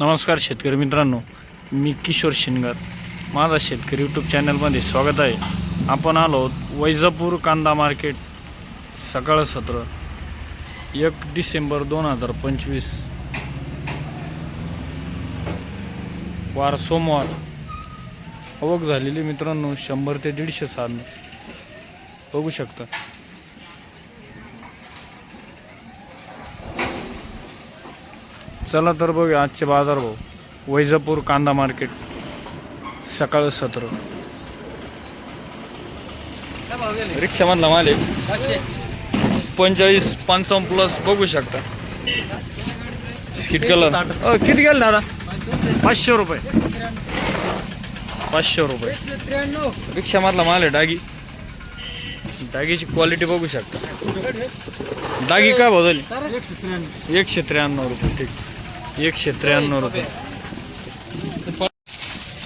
नमस्कार शेतकरी मित्रांनो मी किशोर शिनगर माझा शेतकरी यूट्यूब चॅनलमध्ये स्वागत आहे. आपण आलो वैजापूर कांदा मार्केट सकाळ सत्र एक डिसेंबर दोन हजार पंचवीस. वार सोमवार. आवक झालेली मित्रांनो शंभर ते दीडशे साधनं. बघू शकता. चला तर बघूया आजचे बाजार भाऊ वैजापूर कांदा मार्केट सकाळ सत्र. रिक्षामधला माल आहे पंचेचाळीस पंचावन्न प्लस बघू शकता. स्किट कलर किती गेलं दादा? पाचशे रुपये. पाचशे रुपये. रिक्षामधला माल आहे डागी. डागीची क्वालिटी बघू शकता. डागी काय बदल एकशे त्र्याण्णव रुपये ठीक. एकशे त्र्याण्णव रुपये.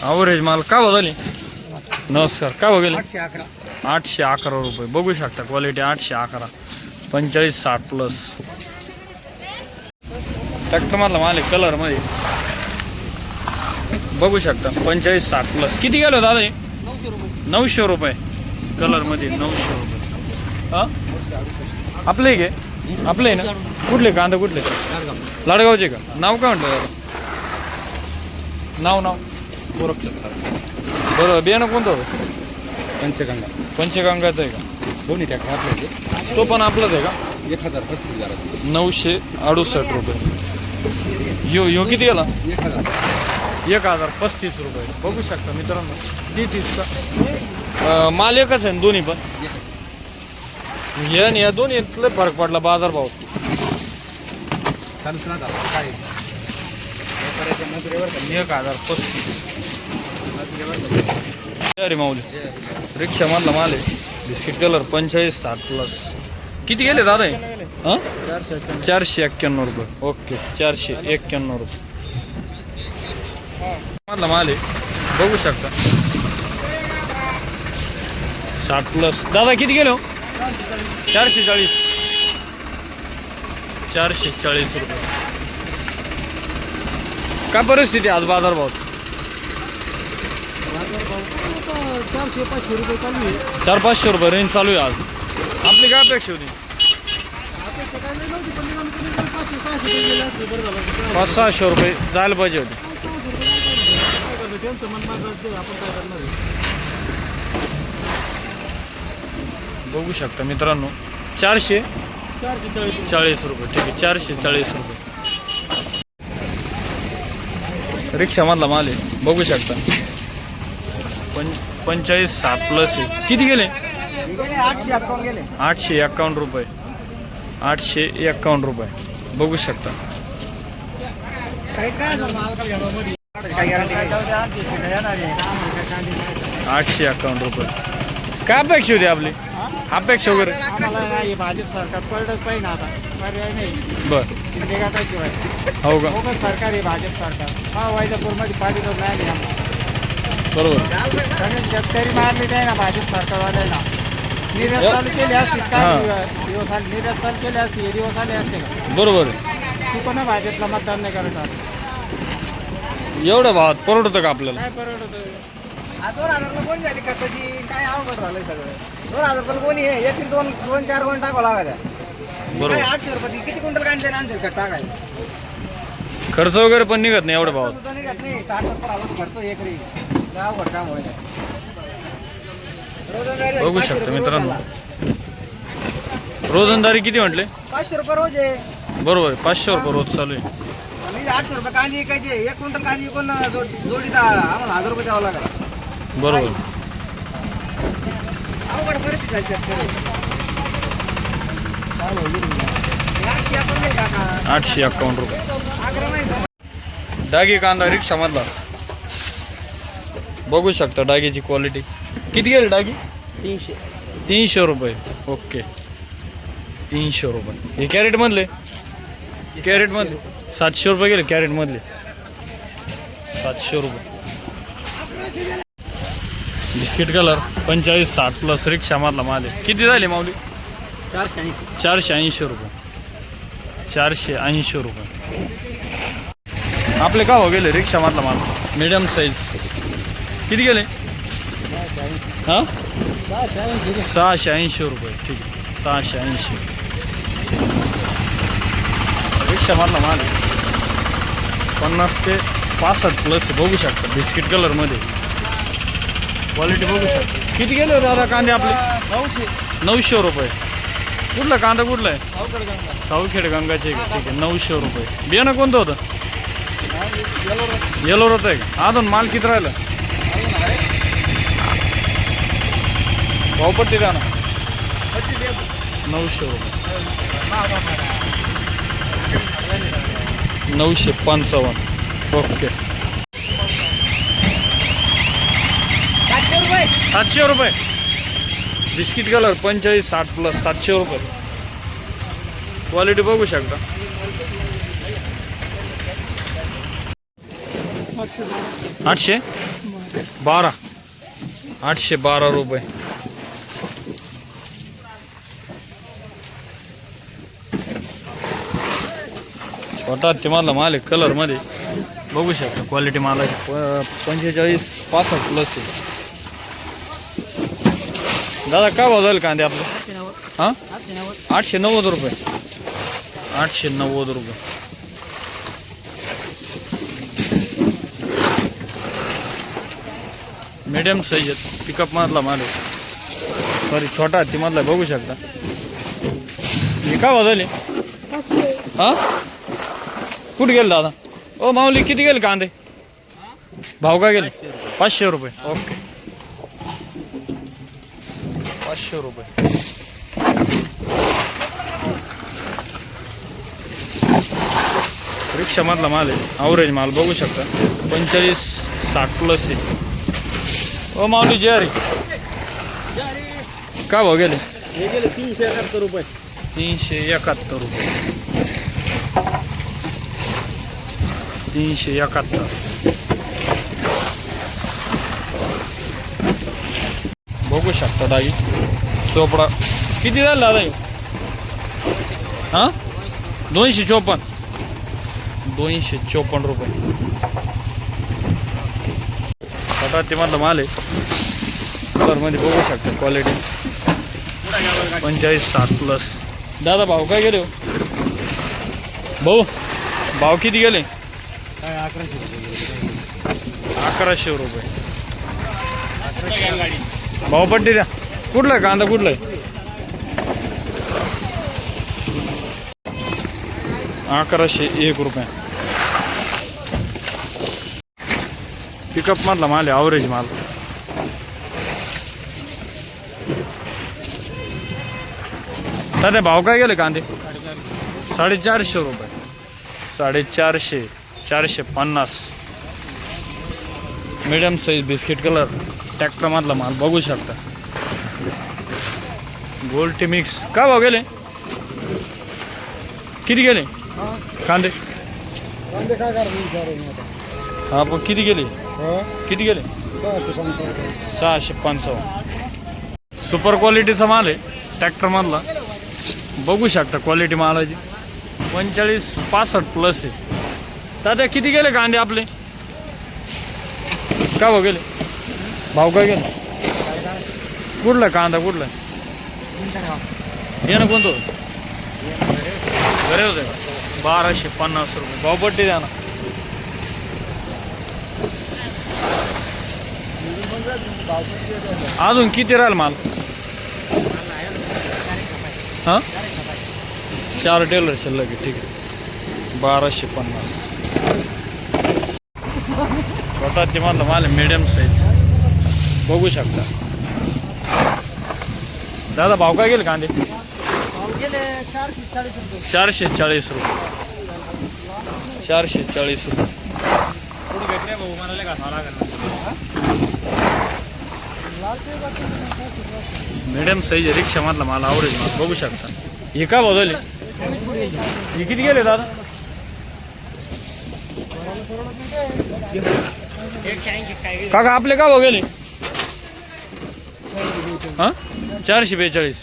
अवरेज माल का बदलली नमस्कार का बघेल आठशे अकरा. रुपये. बघू शकता क्वालिटी आठशे अकरा. पंचेचाळीस साठ प्लस टॅक्टर मारला माल आहे कलरमध्ये बघू शकता पंचेचाळीस साठ प्लस किती गेलो दादा नऊशे रुपये. कलरमध्ये नऊशे रुपये. हा? आपले घे. आपले ना? कुठले कांदा कुठले? लाडगावचे का? नाव काय म्हणतं दादा नाव नाव? बरं बियाणं कोणतं होतं पंचगंगा. पंचगंगाचं आहे का? दोन्ही ट्रॅक्टर आपले तो. पण आपलाच आहे का? एक हजार पस्तीस हजार. नऊशे अडुसष्ट रुपये. यो यो किती गेला? एक हजार. एक हजार पस्तीस रुपये. बघू शकता मित्रांनो. तीस का माल एकच आहे ना दोन्ही पण? हे आणि या दोन्ही लय फरक पडला बाजार भाव. चालूच काय? एक हजार पस्तीस. अरे माऊली. रिक्षा मधला माल आहे. बिस्किट कलर पंचेचाळीस साठ प्लस किती गेले दादा हे? हं? चारशे एक्क्याण्णव. रुपये. ओके चारशे एक्क्याण्णव रुपये. मधला माल आहे. बघू शकता. साठ प्लस दादा किती गेलो चारशे चाळीस चारशे चाळीस रुपये. काय परिस्थिती आज बाजार भाव? चारशे पाचशे रुपये चालू आहे चार पाचशे रुपये रेंज चालू आहे आज. आपली काय अपेक्षा होती? सहाशे रुपये पाच सहाशे रुपये जायला पाहिजे होते. बघू शकता मित्रांनो. चारशे? चारशे चाळीस रुपये. चाळीस रुपये. ठीक आहे चारशे चाळीस रुपये. रिक्षामधला माल आहे. बघू शकता. पं पंचेचाळीस सात प्लस आहे. किती गेले? आठशे एक्कावन्न रुपये. आठशे एक्कावन्न रुपये. बघू शकता. आठशे एक्कावन्न रुपये. काय अपेक्षा होती आपली? अपेक्षा वगैरे? आम्हाला नाही भाजप सरकार पडलंच पाहिजे ना आता. पर्याय नाही. बर. शिंदे गटाशिवाय हो का? सरकार आहे भाजप सरकार. हा वैजापूरमध्ये तर नाही बरोबर. कारण शेतकरी मारले नाही ना भाजप सरकारवाल्याला. निर्यात चालू केली असती काय. दिवस आले निर्यात चालू केली असती हे दिवस आले असते का? बरोबर. आहे तू पण भाजपला मतदान नाही करत आता. एवढं भावात परवडतं का आपल्याला? काय परवडत? दोन हजार कोणी झाली खर्चाची? काय अवघड झालंय सगळं? दोन हजार रुपये कोणी आहे एक दोन दोन चार कोण टाकावं लागायला काय आठशे रुपये किती क्विंटल कांदे आणते खत टाकायला खर्च वगैरे पण निघत नाही एवढं सुद्धा निघत नाही. साठ सत्तर हजार खर्च एकरी. अवघड काम होईल. बघू शकता रुपये मित्रांनो. रोजंदारी किती म्हटले? पाचशे रुपये रोज आहे. बरोबर पाचशे रुपये रोज चालू आहे. आठशे रुपये कांदे विकायचे. एक क्विंटल कांदे विकून जोडीचा आम्हाला हजार रुपये द्यावं लागेल. बरोबर. अवघड परिस्थिती झाली शेतकरी आठशे एक्कावन्न रुपये. डागी कांदा रिक्षामधला. बघू शकता डागीची क्वालिटी किती गेली डागी? तीनशे. तीनशे रुपये. ओके. तीनशे रुपये. हे कॅरेटमधले कॅरेटमधले सातशे रुपये गेले कॅरेटमधले सातशे रुपये. बिस्किट कलर पंचेचाळीस साठ प्लस रिक्षामधला माल आहे. किती झाले माऊली? चारशे ऐंशी. चारशे ऐंशी रुपये. चारशे ऐंशी रुपये. आपले का हो गेले रिक्षामधला माल? मीडियम साईज किती गेले? हां? सहाशे ऐंशी रुपये. ठीक आहे. सहाशे ऐंशी. रिक्षामधला माल. पन्नास ते पासष्ट प्लस बघू शकता. बिस्किट कलरमध्ये. क्वालिटी बघू शकता. किती गेले दादा कांदे आपले? नऊशे. नऊशे रुपये. कुठला कांदा कुठला आहे? गंगा. सावखेड गंगाचे? ठीक आहे नऊशे रुपये. बियाणं कोणतं होतं? येलो होतं आहे का? अजून माल किती राहिलं? भावपट्टी ना नऊशे रुपये. नऊशे पंचावन्न. ओके सातशे रुपये. बिस्किट कलर पंचेचाळीस साठ प्लस सातशे रुपये. क्वालिटी बघू शकता. आठशे? बारा. आठशे बारा रुपये. छोटा ते माल आहे कलरमध्ये बघू शकता क्वालिटी मालाची प पंचेचाळीस पासष्ट प्लस आहे. दादा काय भाव जाईल कांदे आपले? हां? आठशे नव्वद. रुपये. आठशे नव्वद रुपये. मीडियम साईज आहेत. पिकअप मधला माल सॉरी छोटा हत्तीमधला बघू शकता. हे भाव झाले? हां? कुठे गेले दादा? ओ माऊली किती गेले कांदे? भाव काय गेले? पाचशे रुपये. ओके पाचशे रुपये रिक्षामधला माल आहे. अवरेज माल बघू शकता. पंचेचाळीस साठ प्लस आहे. ओ माऊली जे अरे काय भाव गेले? गेले तीनशे एकाहत्तर रुपये तीनशे एकाहत्तर रुपये. तीनशे एकाहत्तर. बघू शकता दाई चोपडा. किती झाला दाई हा? दोनशे चोपन्न. दोनशे चोपन्न रुपये. छोटा ते मधला माल आहे. कलरमध्ये बघू शकता क्वालिटी पंचेचाळीस सात प्लस दादा भाव काय गेले हो? भाऊ भाव किती गेले? काय अकराशे रुपये. अकराशे रुपये. भावपट्टी द्या. कुठला आहे कांदा? कुठला आहे? अकराशे एक रुपये. पिकअप मधला माल आहे ॲव्हरेज माल. दादा भाव काय गेले कांदे? साडेचारशे रुपये. साडेचारशे चारशे पन्नास. मीडियम साईज बिस्किट कलर ट्रॅक्टरमधला माल बघू शकता. गोल्टी मिक्स का भाव गेले? किती गेले? कांदे? कांदे काय हा पण किती गेले? हो किती गेले? सहाशे पंचावन्न. सहाशे पंचावन्न सुपर क्वालिटीचा माल आहे ट्रॅक्टरमधला. बघू शकता क्वालिटी मालाची. पंचेचाळीस पासष्ट प्लस आहे. दादा किती गेले कांदे आपले? का भाव गेले? भाव काय गेले कुठला कांदा कुठला? ये ना कोणतं? होतं? घरे होते बाराशे पन्नास रुपये. भावपट्टी द्या ना. अजून किती राहील माल? हां? चार टेलर शिल्लक ठीक आहे. बाराशे पन्नास. छोटा मधला माल मीडियम साईज बघू शकता. दादा भाव काय गेले कांदे? चारशे चाळीस रुपये. चारशे चाळीस रुपये. मिडियम साईज रिक्षामधला माल आवडेल माल बघू शकता. हे का झाले? हे किती गेले दादा? काका आपले का गेले? हां? चारशे बेचाळीस.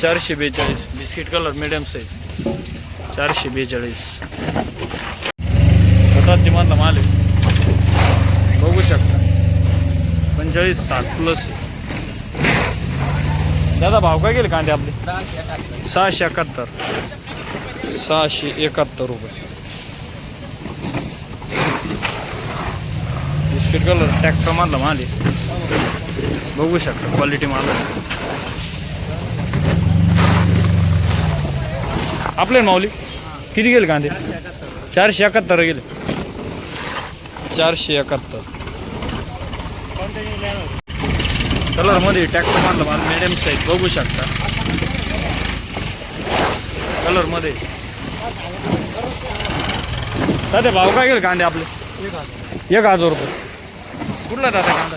चारशे बेचाळीस. बिस्किट कलर मिडियम साईज चारशे बेचाळीस. छोटा तिमानला माल आहे. बघू शकता. पंचेचाळीस साठ प्लस दादा भाव काय गेले कांदे आपले? सहाशे एकाहत्तर. सहाशे एकाहत्तर रुपये. बिस्किट कलर ट्रॅक्टर मधला माल आहे. बघू शकता क्वालिटी माल आपले माऊली किती गेले कांदे? चारशे एकाहत्तर गेले. चारशे एकाहत्तर. कलरमध्ये ट्रॅक्टर मानलं माल मिडियम साईज बघू शकता. कलरमध्ये दादा भाव काय गेले कांदे आपले? एक हजार रुपये. कुठला दादा कांदा?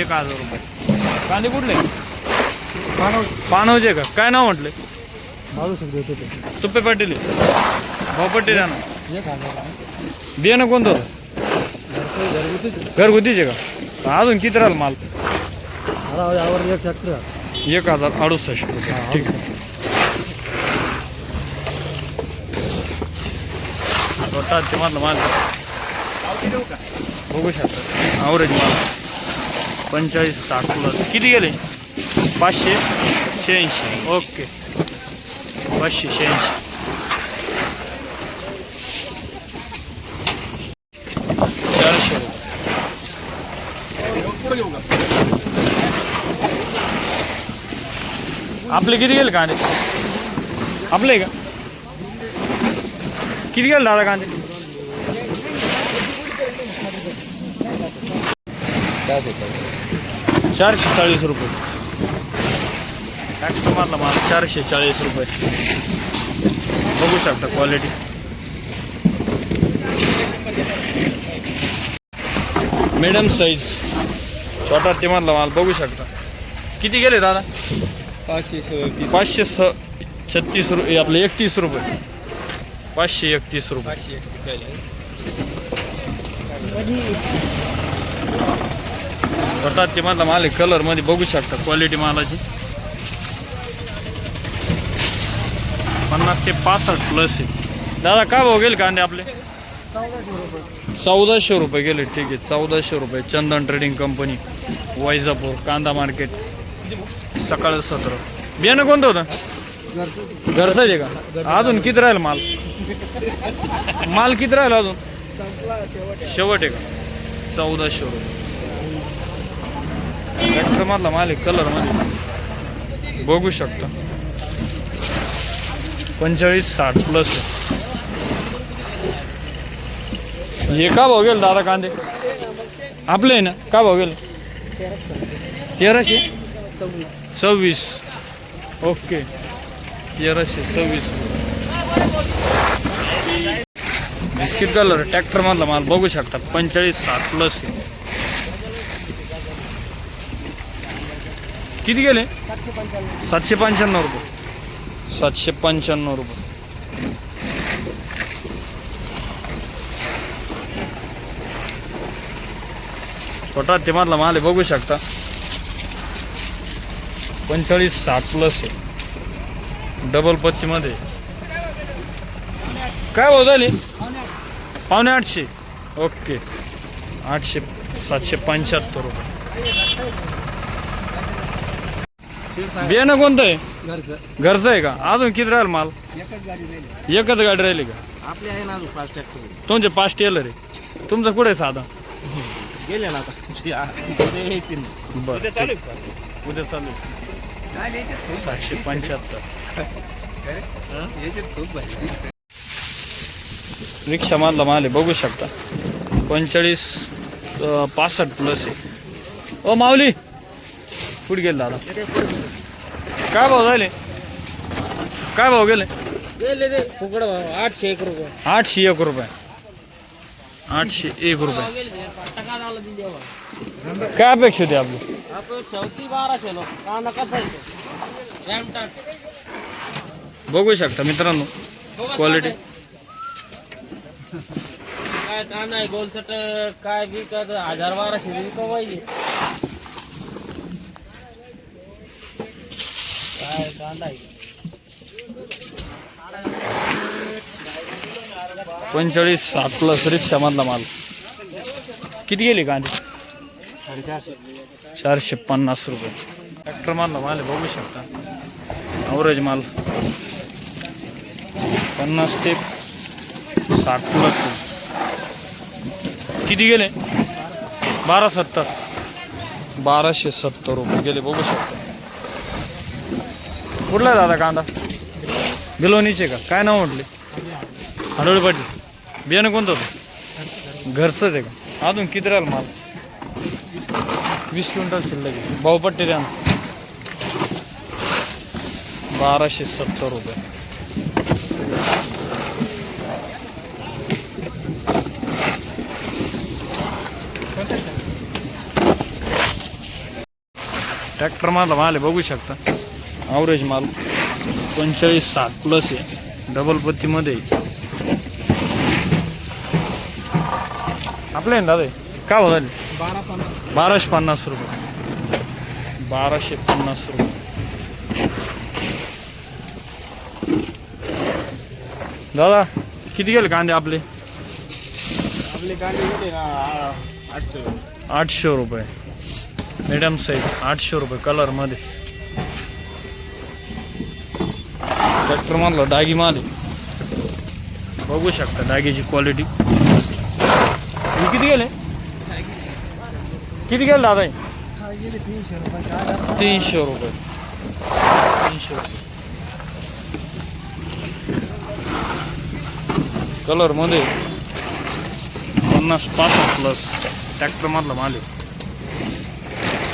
एक हजार रुपये. कांदे कुठले? पानवचे. का? काय नाव म्हटले? तुप्पे पाटील. आहे. भाऊ पट्टी द्या ना बियाणं कोणतं? होतं घरगुतीचे का? अजून किती राहिलं माल? एक हजार अडुसष्ट रुपये. ठीक आहे. माल. बघू शकता. आवरेज माल. पंचेचाळीस साठ प्लस किती गेले? पाचशे शहाऐंशी. ओके. पाचशे शहाऐंशी. चारशे. आपले किती गेले कांदे? आपले का? किती गेले दादा कांदे? चारशे चाळीस रुपये. ट्रॅक्टर मारला माल चारशे चाळीस रुपये. बघू शकता क्वालिटी मिडियम साईज छोटा तिमारला माल बघू शकता. किती गेले दादा? पाचशे पाचशे स छत्तीस रुपये आपले एकतीस रुपये. पाचशे एकतीस रुपये. छोटा तिमारला माल आहे कलरमध्ये बघू शकता क्वालिटी मालाची. पन्नास ते पासष्ट प्लस आहे. दादा काय भाऊ गेले कांदे आपले? चौदाशे रुपये गेले ठीक आहे. चौदाशे रुपये. चंदन ट्रेडिंग कंपनी वैजापूर कांदा मार्केट सकाळ सत्र. बियाणं कोणतं होतं? घरचंच आहे का? अजून किती राहील माल? माल किती राहील अजून? शेवट आहे का? चौदाशे रुपये. ट्रॅक्टर मधला माल कलरमध्ये. बघू शकतो. पंचेचाळीस साठ प्लस हे का भाव गेल दादा कांदे? आपले आहे ना? का भाव गेल? तेराशे? सव्वीस. ओके. तेराशे सव्वीस. बिस्किट कलर ट्रॅक्टर मधला माल बघू शकतात पंचेचाळीस साठ प्लस आहे. किती गेले? सातशे पंच्याण्णव. रुपये. सातशे पंच्याण्णव रुपये. छोटा तिमारला माल आहे बघू शकता. पंचेचाळीस साठ प्लस आहे. डबल पत्तीमध्ये काय भाव झाली? पावणे आठशे. ओके. आठशे सातशे पंच्याहत्तर रुपये. बियाणं कोणतं आहे? घरचं. घरचं आहे का? अजून किती राहील माल? एकच गाडी राहिली. एकच गाडी राहिली का? आपली आहे ना अजून फास्ट ट्रॅक्टर. तुमचे पाच टेलर आहे. तुमचं कुठे आहे साधा? गेले ना आता. उद्या येतील बरं उद्या चालू. उद्या चालू आहे. सातशे पंच्याहत्तर. याच्यात खूप भारी. रिक्षा मधला माल आहे बघू शकता. पंचेचाळीस अं, पासष्ट प्लस आहे. ओ माऊली! कुठे गेले दादा. काय भाव झाले काय भाव गेले? गेले फुकड भाव आठशे एक रुपये. आठशे एक रुपये. आठशे एक रुपये. काय अपेक्षा होती आपली? आपण शेवटी बाराशे लो. कांदा कसा आहे बघू शकता मित्रांनो क्वालिटी काय कांदा आहे गोलसट काय विकत हजार बाराशे पाहिजे काय कांदा आहे पंचेचाळीस सात प्लस रिक्षामधला माल. किती गेली कांदे चारशे पन्नास रुपये. ट्रॅक्टर माल माल आहे, बघू शकता. अवरेज माल. पन्नास ते साठ प्लस किती गेले? बारा सत्तर. बाराशे सत्तर रुपये गेले बघू शकता. कुठला आहे दादा कांदा? बिलोनीचे का? काय नाव म्हटले? हडोळी पाटील. बियाणं कोणतं? होतं घरचंच आहे का? अजून किती राहील माल? वीस क्विंटल शिल्लक आहे. भाऊपट्टी द्या. बाराशे सत्तर रुपये. ट्रॅक्टर माल माल बघू शकता. ॲव्हरेज माल पंचेचाळीस साठ प्लस आहे. डबल पत्तीमध्ये. आपले दादा हे? काय होत बारा पन्नास. बाराशे पन्नास रुपये. बाराशे पन्नास रुपये. दादा किती गेले कांदे आपले? आपले कांदे ना आठशे. आठशे रुपये. मिडियम साईज आठशे रुपये कलरमध्ये ट्रॅक्टर मारला डागी माल आहे. बघू शकता डागीची क्वालिटी हे किती गेले? किती गेले दादा हे? तीनशे रुपये. तीनशे रुपये. कलरमध्ये पन्नास पासष्ट प्लस ट्रॅक्टर मधला माल आहे.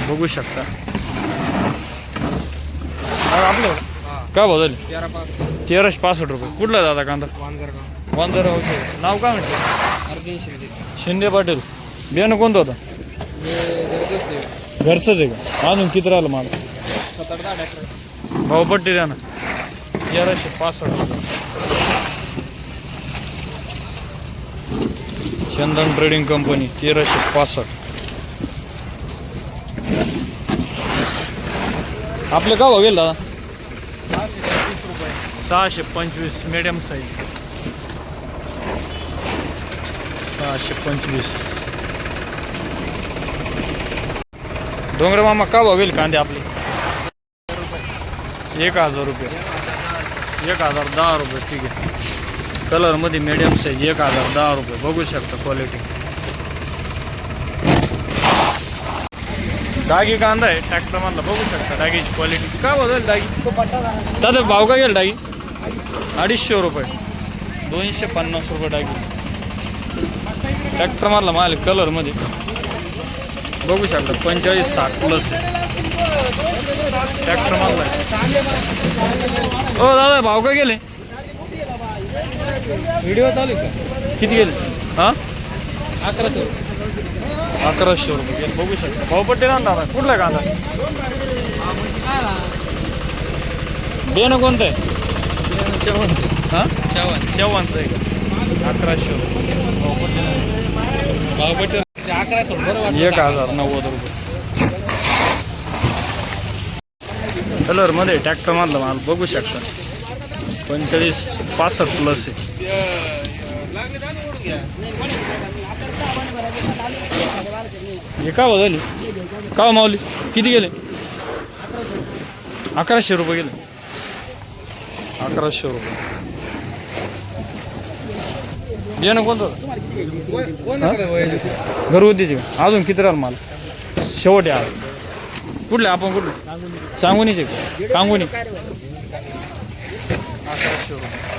बघू शकता. आपलं आपले काय बदल? तेरा पाच. तेराशे पासष्ट रुपये. कुठला दादा कांदा? वांजरगाव वांदर नाव काय म्हटलं? अर्जुन शिंदे. शिंदे पाटील. बियाणं कोणतं होतं? घरचंच आहे. का? अजून किती राहिलं मला? सात आठ दहा ट्रॅक्टर. भाऊपट्टी द्या ना. तेराशे पासष्ट. चंदन ट्रेडिंग कंपनी तेराशे पासष्ट. आपले का भाव गेल दादा? रुपये सहाशे पंचवीस मिडियम साईज सहाशे पंचवीस. डोंगर मामा का होईल कांदे आपले? एक हजार रुपये. एक हजार दहा रुपये ठीक आहे. कलरमध्ये मिडियम साईज एक हजार दहा रुपये. बघू शकता क्वालिटी डागी कांदा आहे ट्रॅक्टर मधला. बघू शकता डागीची क्वालिटी का बदल डागी? दादा भाव का गेल डागी? अडीचशे रुपये. दोनशे पन्नास रुपये डागी ट्रॅक्टर मारला माल कलरमध्ये बघू शकता पंचेचाळीस साठ प्लस ट्रॅक्टर मारला हो दादा भाव का गेले? व्हिडिओ चालू का? किती गेले? हां? अकराशे अकराशे रुपये गेले. बघू शकता. भावपट्टी ना दादा. कुठला कांदा? बेनं कोणतं आहे? हां? चव्हाण चव्हाणचं आहे का? अकराशे. रुपये. अकराशे एक हजार. नव्वद रुपये. कलरमध्ये ट्रॅक्टर मधला माल बघू शकता. पंचेचाळीस पासष्ट प्लस आहे. घ्या हे का झाली? का हो माऊली? किती गेले? अकराशे रुपये गेले. अकराशे रुपये. येणं कोणतं? घरगुतीची घरगुतीचे. अजून किती राहिलं माल? शेवट आहे कुठले आपण कुठले? सांगुनीचे. सांगुनी. अकराशे रुपये.